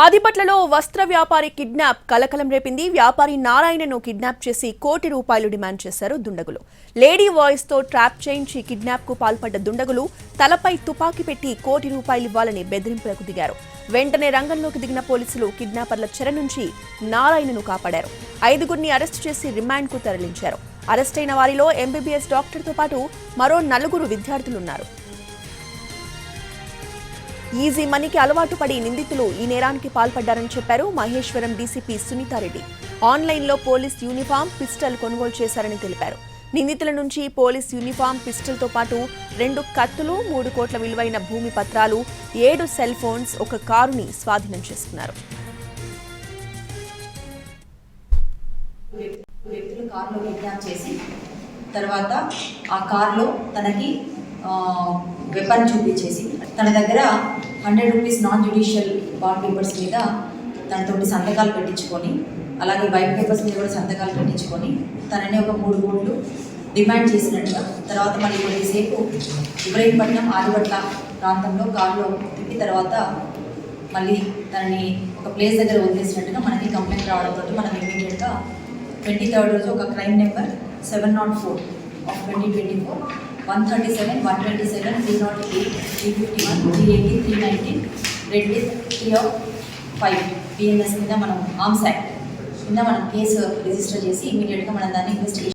ఆదిపట్లలో వస్త్ర వ్యాపారి కిడ్నాప్ కలకలం రేపింది. వ్యాపారి నారాయణను కిడ్నాప్ చేసి కోటి రూపాయలు డిమాండ్ చేశారు దుండగులు. లేడీ వాయిస్తో ట్రాప్ చేయించి కిడ్నాప్కు పాల్పడ్డ దుండగులు తలపై తుపాకీ పెట్టి కోటి రూపాయలు ఇవ్వాలని బెదిరింపులకు దిగారు. వెంటనే రంగంలోకి దిగిన పోలీసులు కిడ్నాపర్ల చెర నుంచి నారాయణను కాపాడారు. ఐదుగురిని అరెస్టు చేసి రిమాండ్కు తరలించారు. అరెస్టైన వారిలో ఎంబీబీఎస్ డాక్టర్తో పాటు మరో నలుగురు విద్యార్థులున్నారు. ఈజీ మనీకి అలవాటు పడి నిందితులు ఈ నేరానికి పాల్పడ్డారని చెప్పారు మహేశ్వరం డీసీపీ సునీతారెడ్డి. ఆన్లైన్లో పోలీస్ యూనిఫామ్ పిస్టల్ కొనుగోలు చేశారని తెలిపారు. నిందితుల నుంచి పోలీస్ యూనిఫామ్ పిస్టల్తో పాటు రెండు కత్తులు మూడు కోట్ల విలువైన భూమి పత్రాలు ఏడు సెల్ ఫోన్స్ ఒక కారుని స్వాధీనం చేసుకున్నారు. వ్యక్తులు కారులో కిడ్నాప్ చేసి తర్వాత ఆ కారులో తనకి వెపన్ చూపించేసి తన దగ్గర hundred rupees non judicial bond papers మీద తనతోటి సంతకాలు పెట్టించుకొని అలాగే వైట్ పేపర్స్ మీద కూడా సంతకాలు పెట్టించుకొని తనని ఒక మూడు కోట్లు డిమాండ్ చేసినట్టుగా తర్వాత మళ్ళీ కొద్దిసేపు ఇబ్రహీంపట్నం ఆదిపట్ల ప్రాంతంలో కారులో తిప్పి తర్వాత మళ్ళీ తనని ఒక ప్లేస్ దగ్గర వదిలేసినట్టుగా మనకి కంప్లైంట్ రావడంతో మనం ఇమీడియట్గా ట్వంటీ థర్డ్ రోజు ఒక crime number seven nought four of twenty twenty four one thirty seven one twenty seven three nought eight three fifty one three eighty three nineteen read with three of five BNS కింద మనం arms act కింద మనం case register చేసి ఇమీడియట్గా మనం దాన్ని investigation